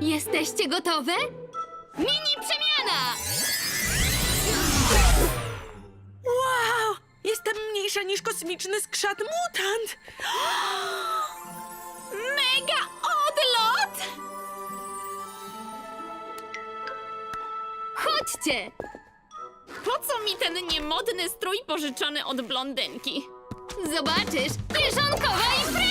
Jesteście gotowe? Mini przemiana! Wow! Jestem mniejsza niż kosmiczny skrzat mutant! Mega odlot! Chodźcie! Po co mi ten niemodny strój pożyczony od blondynki? Zobaczysz, kieszonkowa impreza! Mojej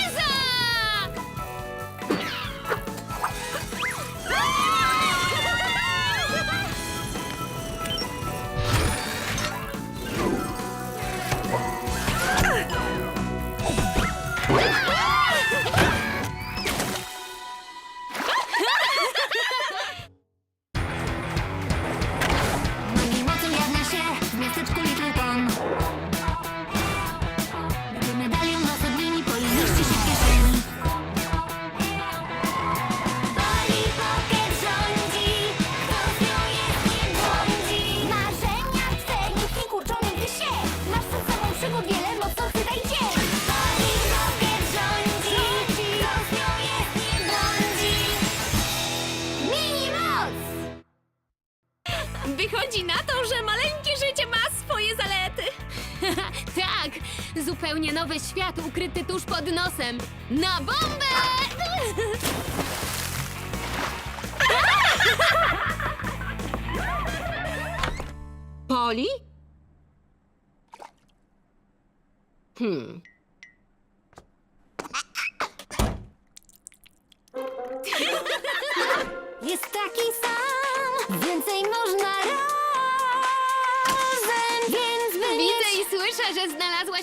zupełnie nowy świat ukryty tuż pod nosem. Na bombę! Poli? Hmm.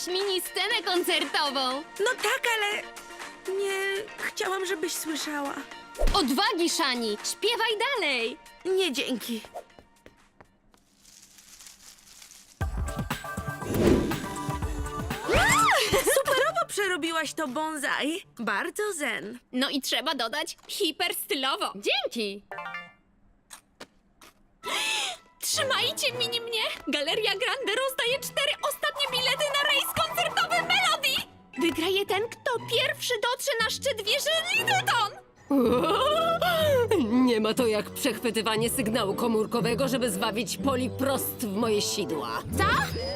Mini scenę koncertową. No tak, ale nie chciałam, żebyś słyszała. Odwagi, Szani! Śpiewaj dalej! Nie dzięki. Superowo przerobiłaś to bonsai. Bardzo zen. No i trzeba dodać hiperstylowo. Dzięki! Trzymajcie mini mnie! Galeria Grande rozdaje cztery ostatnie bilety na rejs koncertowy Melody! Wygraje ten, kto pierwszy dotrze na szczyt wieży Littleton! Nie ma to jak przechwytywanie sygnału komórkowego, żeby zwabić Poli prost w moje sidła. Co?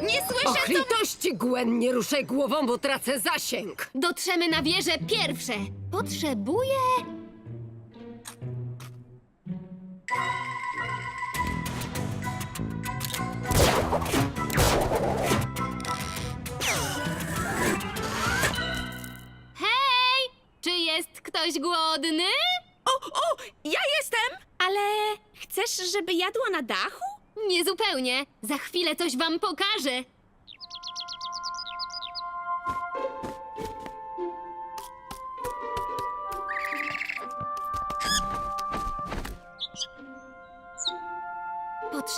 Nie słyszę, Och, litości, Gwen, nie ruszaj głową, bo tracę zasięg. Dotrzemy na wieżę pierwsze. Potrzebuję... Hej! Czy jest ktoś głodny? O, o, ja jestem! Ale chcesz, żeby jadła na dachu? Niezupełnie. Za chwilę coś wam pokażę.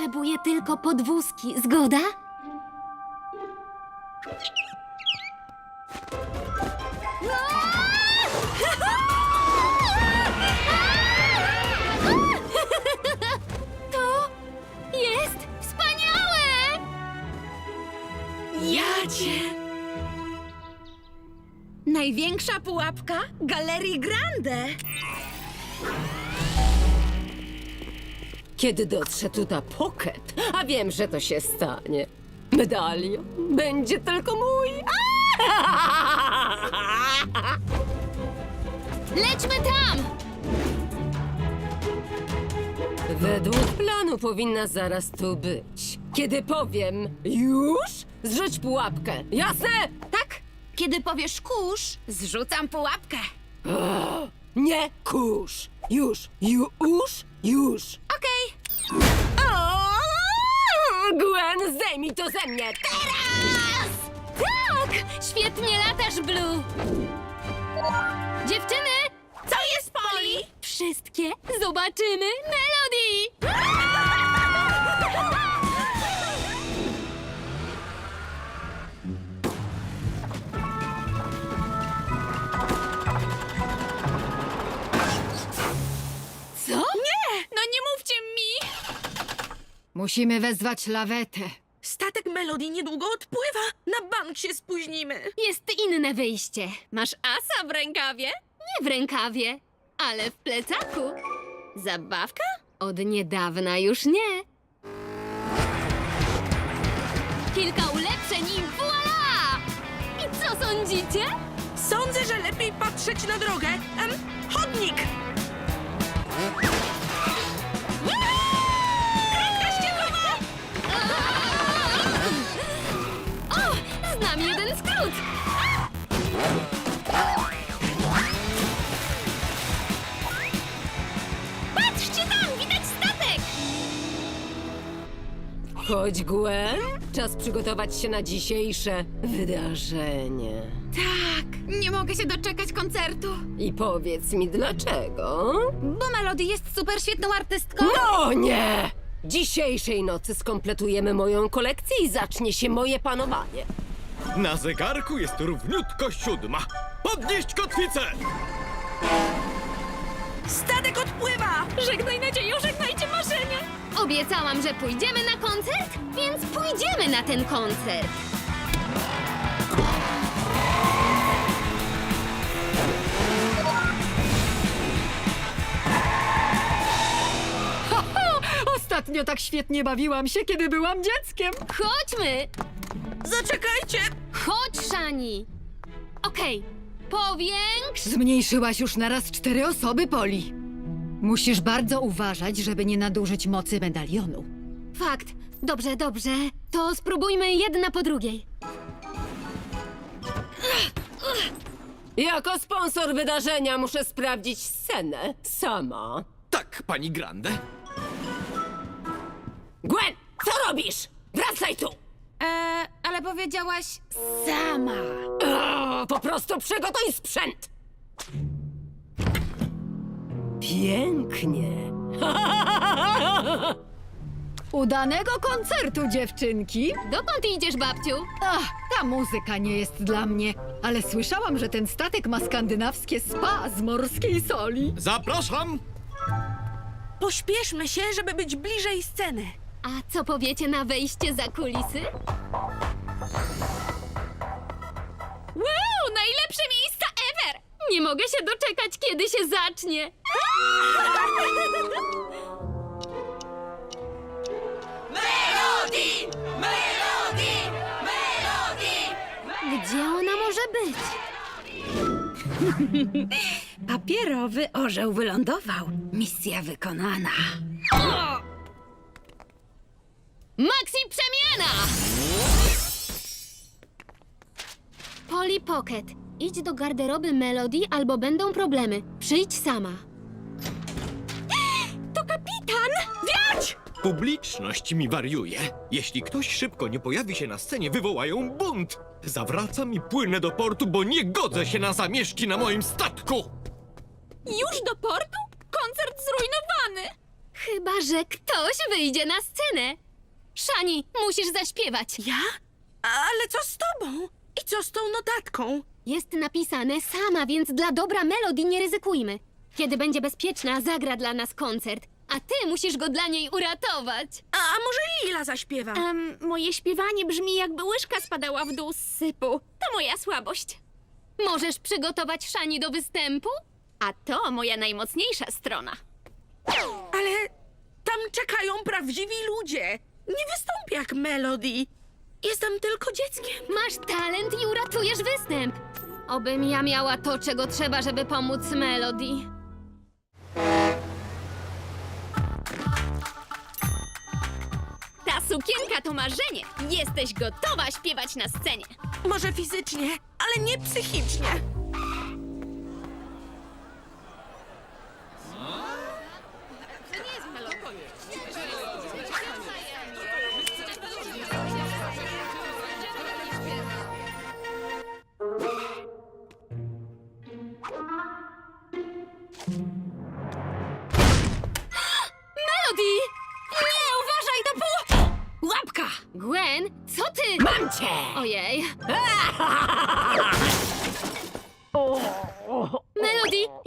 Potrzebuję tylko podwózki, zgoda? To jest wspaniałe! Jacie! Największa pułapka Galerii Grande. Kiedy dotrze tu ta pocket, a wiem, że to się stanie, medalion będzie tylko mój. Lećmy tam! Według planu powinna zaraz tu być. Kiedy powiem już, zrzuć pułapkę. Jasne? Tak. Kiedy powiesz kurz, zrzucam pułapkę. Nie kurz. Już, już, już. Okej. O! Gwen, zdejmij to ze mnie! Teraz! Tak! Świetnie latasz, Blue! Dziewczyny! Co jest Poli? Wszystkie zobaczymy Melody! Musimy wezwać lawetę. Statek Melody niedługo odpływa. Na bank się spóźnimy. Jest inne wyjście. Masz asa w rękawie? Nie w rękawie, ale w plecaku. Zabawka? Od niedawna już nie. Kilka ulepszeń i voila! I co sądzicie? Sądzę, że lepiej patrzeć na drogę. Em, chodnik! Chodź, Gwen. Czas przygotować się na dzisiejsze wydarzenie. Tak, nie mogę się doczekać koncertu. I powiedz mi dlaczego? Bo Melody jest super świetną artystką. No nie! Dzisiejszej nocy skompletujemy moją kolekcję i zacznie się moje panowanie. Na zegarku jest równiutko siódma. Podnieść kotwicę! Statek odpływa! Żegnaj nadzieję, żegnajcie marzenia. Obiecałam, że pójdziemy na koncert, więc pójdziemy na ten koncert. Ostatnio tak świetnie bawiłam się, kiedy byłam dzieckiem. Chodźmy! Zaczekajcie! Chodź, Szani! Okej, powiększ... Zmniejszyłaś już na raz cztery osoby, Poli. Musisz bardzo uważać, żeby nie nadużyć mocy medalionu. Fakt. Dobrze, dobrze. To spróbujmy jedna po drugiej. Jako sponsor wydarzenia muszę sprawdzić scenę sama. Tak, pani Grande. Gwen, co robisz? Wracaj tu! Eee, ale powiedziałaś sama. O, po prostu przygotuj sprzęt! Pięknie. Udanego koncertu, dziewczynki! Dokąd idziesz, babciu? Ach, ta muzyka nie jest dla mnie, ale słyszałam, że ten statek ma skandynawskie spa z morskiej soli. Zapraszam! Pośpieszmy się, żeby być bliżej sceny. A co powiecie na wejście za kulisy? Wow, najlepsze miejsca ever! Nie mogę się doczekać, kiedy się zacznie. Gdzie ona może być? Papierowy orzeł wylądował. Misja wykonana. Maxi przemiana! Polly Pocket, idź do garderoby Melody albo będą problemy. Przyjdź sama. To kapitan! Wiać! Publiczność mi wariuje. Jeśli ktoś szybko nie pojawi się na scenie, wywołają bunt. Zawracam i płynę do portu, bo nie godzę się na zamieszki na moim statku. Już do portu? Koncert zrujnowany! Chyba, że ktoś wyjdzie na scenę. Szani, musisz zaśpiewać. Ja? Ale co z tobą? I co z tą notatką? Jest napisane sama, więc dla dobra Melody nie ryzykujmy. Kiedy będzie bezpieczna, zagra dla nas koncert, a ty musisz go dla niej uratować. A, a może Lila zaśpiewa? Moje śpiewanie brzmi jakby łyżka spadała w dół z sypu. To moja słabość. Możesz przygotować Szani do występu? A to moja najmocniejsza strona. Ale tam czekają prawdziwi ludzie. Nie wystąpię jak Melody. Jestem tylko dzieckiem. Masz talent i uratujesz występ. Obym ja miała to, czego trzeba, żeby pomóc Melody. Ta sukienka to marzenie. Jesteś gotowa śpiewać na scenie. Może fizycznie, ale nie psychicznie.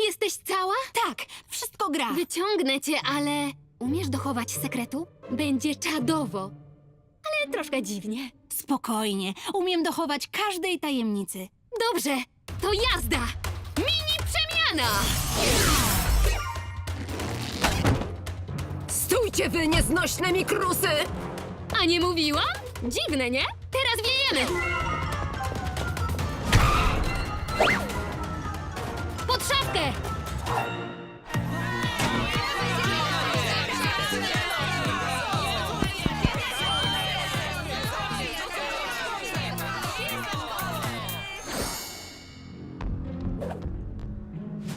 Jesteś cała? Tak, wszystko gra. Wyciągnę cię, ale umiesz dochować sekretu? Będzie czadowo. Ale troszkę dziwnie. Spokojnie, umiem dochować każdej tajemnicy. Dobrze, to jazda! Mini przemiana! Stójcie wy, nieznośne mikrusy! A nie mówiłam? Dziwne, nie? Teraz wiejemy!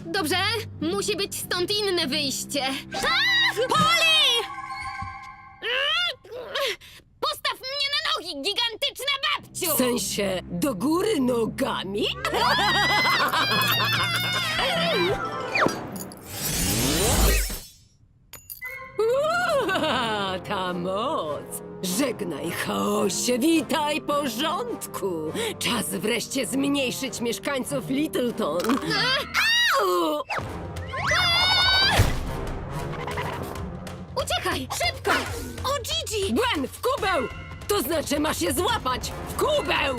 Dobrze, musi być stąd inne wyjście. Poli! Postaw mnie na nogi, gigantyczna babciu! W sensie do góry nogami? Ua, Ta moc! Żegnaj chaosie, witaj porządku! Czas wreszcie zmniejszyć mieszkańców Littleton. Au! Uciekaj, szybko! O, Gigi! Gwen, w kubeł! To znaczy masz je złapać! W kubeł!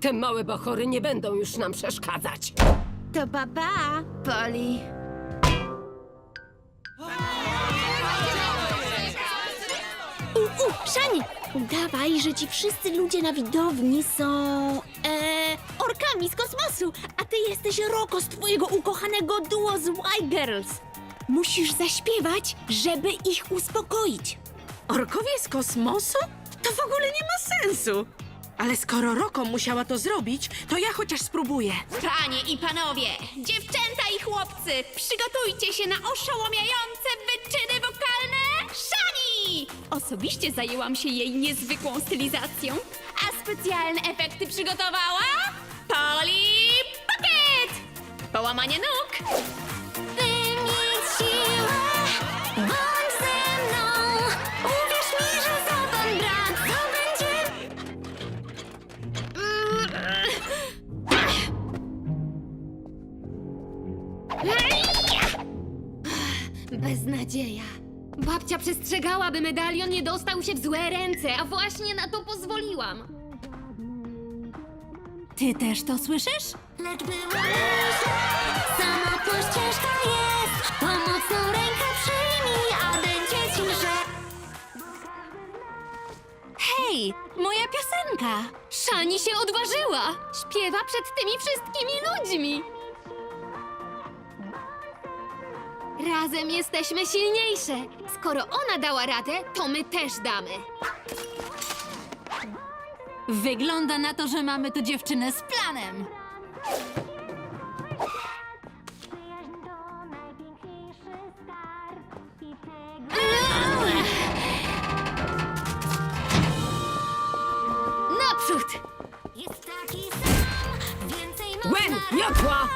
Te małe bachory nie będą już nam przeszkadzać. To baba, Poli. U, u, Szani! Udawaj, że ci wszyscy ludzie na widowni są... E, orkami z kosmosu, a ty jesteś Roko z twojego ukochanego duo z Y-Girls. Musisz zaśpiewać, żeby ich uspokoić. Orkowie z kosmosu? To w ogóle nie ma sensu. Ale skoro Roko musiała to zrobić, to ja chociaż spróbuję. Panie i panowie, dziewczęta i chłopcy, przygotujcie się na oszałamiające wyczyny wokalne Szani! Osobiście zajęłam się jej niezwykłą stylizacją, a specjalne efekty przygotowała Polly Pocket! Połamanie nóg! Beznadzieja. Babcia przestrzegała, by medalion nie dostał się w złe ręce, a właśnie na to pozwoliłam. Ty też to słyszysz? Lecz była sama to ścieżka jest. Pomocną rękę przyjmij, a będzie ci, że Hej, moja piosenka! Szani się odważyła! Śpiewa przed tymi wszystkimi ludźmi! Razem jesteśmy silniejsze. Skoro ona dała radę, to my też damy. Wygląda na to, że mamy tu dziewczynę z planem. przyjaźń to najpiękniejszy skarb i tego Naprzód! jest taki sam. Więcej Gwen, miotła!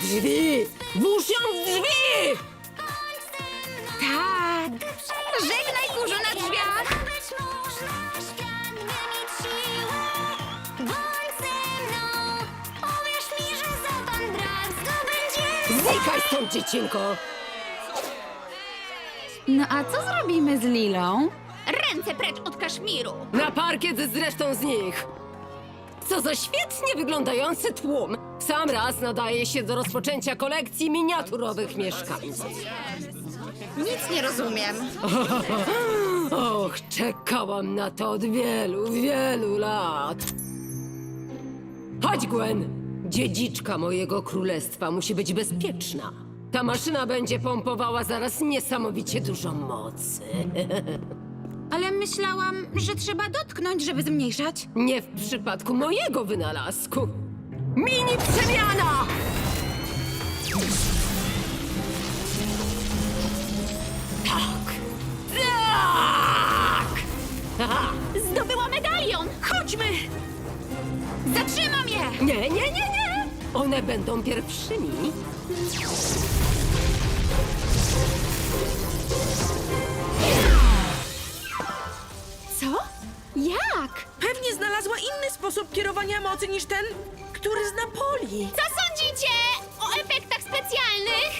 Drzwi! Włóż ją w drzwi! Tak! Żegnaj kurzu na drzwiach! Znikaj stąd, dziecinko! No a co zrobimy z Lilą? Ręce precz od kaszmiru! Na parkiet z resztą z nich! Co za świetnie wyglądający tłum! Sam raz nadaje się do rozpoczęcia kolekcji miniaturowych mieszkańców. Nic nie rozumiem. Och, czekałam na to od wielu, wielu lat. Chodź, Gwen! Dziedziczka mojego królestwa musi być bezpieczna. Ta maszyna będzie pompowała zaraz niesamowicie dużo mocy. Ale myślałam, że trzeba dotknąć, żeby zmniejszać. Nie w przypadku mojego wynalazku. Mini przemiana! Tak! Tak! Aha. Zdobyła medalion! Chodźmy! Zatrzymam je! Nie, nie, nie, nie! One będą pierwszymi. Co? Jak? Pewnie znalazła inny sposób kierowania mocy niż ten, który zna Poli. Co sądzicie o efektach specjalnych?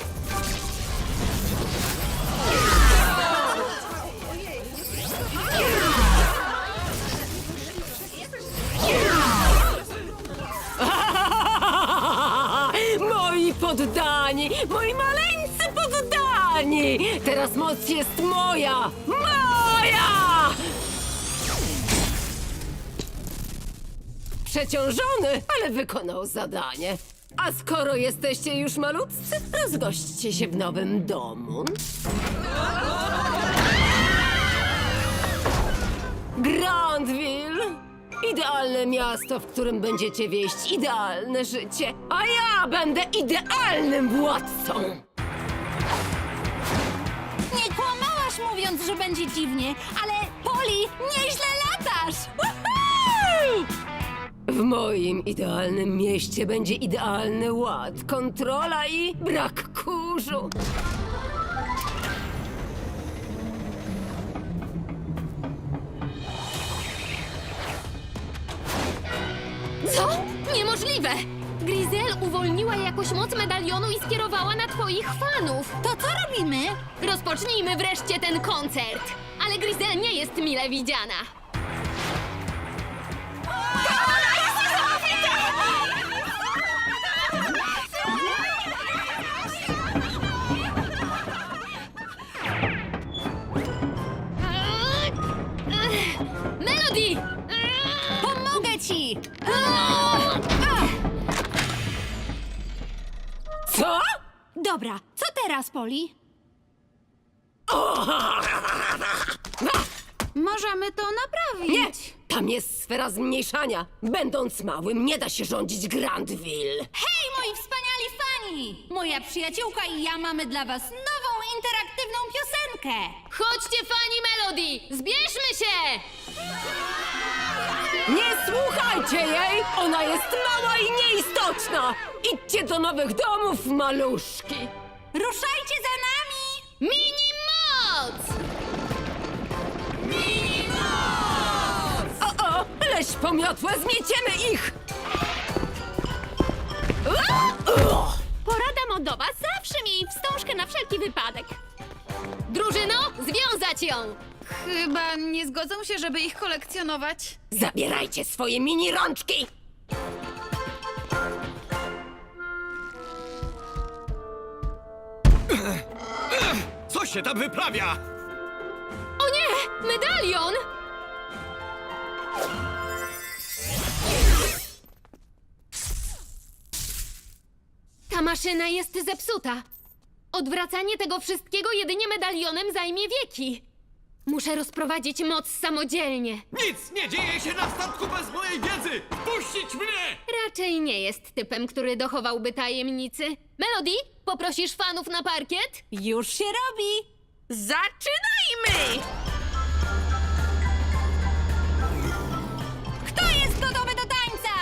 Moi poddani! Moi maleńcy poddani! Teraz moc jest moja! Moja! Przeciążony, ale wykonał zadanie. A skoro jesteście już malutcy, rozgośćcie się w nowym domu. Grandville! Idealne miasto, w którym będziecie wieść idealne życie, a ja będę idealnym władcą! Nie kłamałaś mówiąc, że będzie dziwnie, ale Poli, nieźle latasz! W moim idealnym mieście będzie idealny ład, kontrola i brak kurzu. Co? Niemożliwe! Grizel uwolniła jakoś moc medalionu i skierowała na twoich fanów. To co robimy? Rozpocznijmy wreszcie ten koncert. Ale Grizel nie jest mile widziana. Dobra, co teraz, Poli? Możemy to naprawić. Nie! Tam jest sfera zmniejszania. Będąc małym, nie da się rządzić Grandville. Hej, moi wspaniali fani! Moja przyjaciółka i ja mamy dla was nową, interaktywną piosenkę. Chodźcie, fani Melody! Zbierzmy się! Nie słuchajcie jej! Ona jest mała i nieistotna! Idźcie do nowych domów, maluszki! Ruszajcie za nami! Mini moc! O, o! Leś pomiotłe, zmieciemy ich! Porada modowa zawsze miej wstążkę na wszelki wypadek. Drużyno, związać ją! Chyba nie zgodzą się, żeby ich kolekcjonować. Zabierajcie swoje mini rączki! Co się tam wyprawia? O nie! Medalion! Ta maszyna jest zepsuta. Odwracanie tego wszystkiego jedynie medalionem zajmie wieki. Muszę rozprowadzić moc samodzielnie. Nic nie dzieje się na statku bez mojej wiedzy! Puścić mnie! Raczej nie jest typem, który dochowałby tajemnicy. Melody, poprosisz fanów na parkiet? Już się robi. Zaczynajmy! Kto jest gotowy do tańca?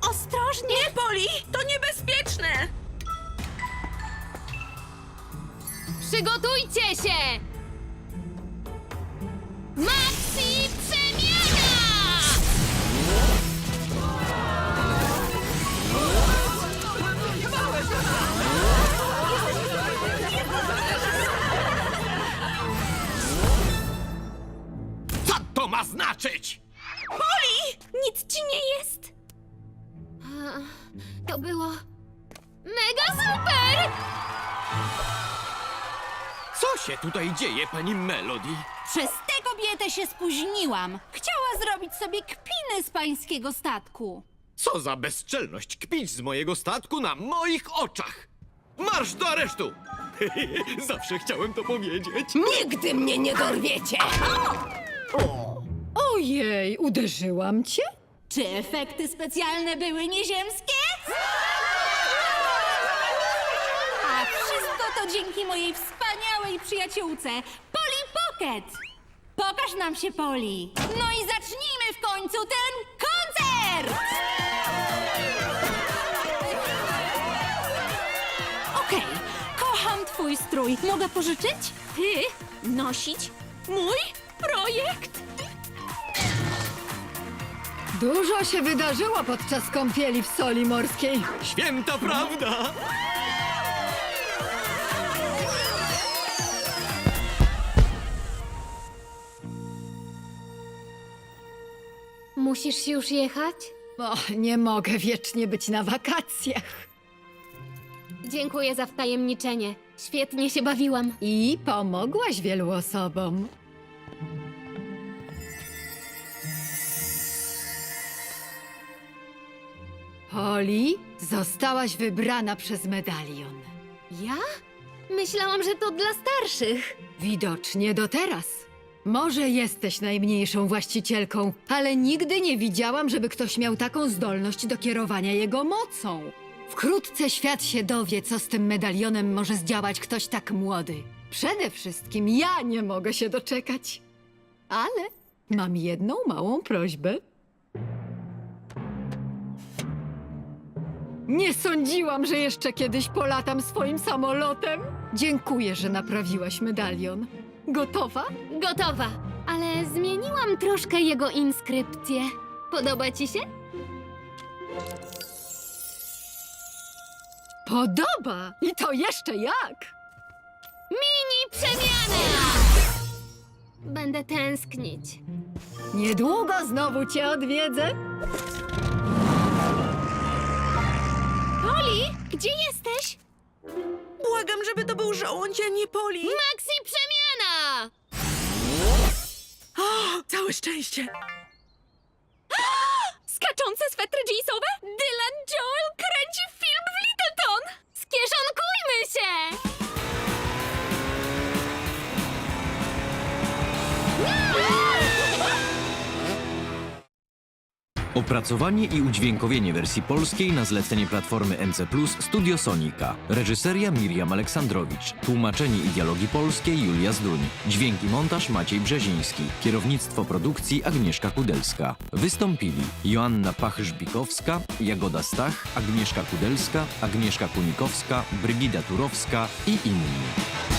Ostrożnie! Nie, Poli, to niebezpieczne! Przygotujcie się! Maxi przemiana! Co to ma znaczyć? Nic ci się tutaj dzieje, pani Melody? Przez tę kobietę się spóźniłam. Chciała zrobić sobie kpiny z pańskiego statku. Co za bezczelność kpić z mojego statku na moich oczach! Marsz do aresztu! Zawsze chciałem to powiedzieć. Nigdy mnie nie dorwiecie! Ojej, uderzyłam cię? Czy efekty specjalne były nieziemskie? A wszystko to dzięki mojej wspaniałej przyjaciółce, Poli Pocket. Pokaż nam się, Poli. No i zacznijmy w końcu ten koncert! Okej, kocham twój strój. Mogę pożyczyć? Ty? Nosić? Mój projekt? Dużo się wydarzyło podczas kąpieli w soli morskiej. Święta prawda! Musisz już jechać? O, nie mogę wiecznie być na wakacjach. Dziękuję za wtajemniczenie. Świetnie się bawiłam. I pomogłaś wielu osobom. Poli, zostałaś wybrana przez medalion. Ja? Myślałam, że to dla starszych. Widocznie do teraz. Może jesteś najmniejszą właścicielką, ale nigdy nie widziałam, żeby ktoś miał taką zdolność do kierowania jego mocą. Wkrótce świat się dowie, co z tym medalionem może zdziałać ktoś tak młody. Przede wszystkim ja nie mogę się doczekać. Ale mam jedną małą prośbę. Nie sądziłam, że jeszcze kiedyś polatam swoim samolotem. Dziękuję, że naprawiłaś medalion. Gotowa? Gotowa. Ale zmieniłam troszkę jego inskrypcję. Podoba ci się? Podoba! I to jeszcze jak! Mini przemiana! Będę tęsknić. Niedługo znowu cię odwiedzę. Poli, gdzie jesteś? Błagam, żeby to był żołądź, a nie poli. Maxi przemiana! O, całe szczęście. Skaczące swetry jeansowe? Dylan Opracowanie i udźwiękowienie wersji polskiej na zlecenie platformy MC Studio Sonika. Reżyseria Miriam Aleksandrowicz. Tłumaczenie i dialogi polskie Julia Zduń. Dźwięki montaż Maciej Brzeziński. Kierownictwo produkcji Agnieszka Kudelska. Wystąpili Joanna Pachyszbikowska, Jagoda Stach, Agnieszka Kudelska, Agnieszka Kunikowska, Brygida Turowska i inni.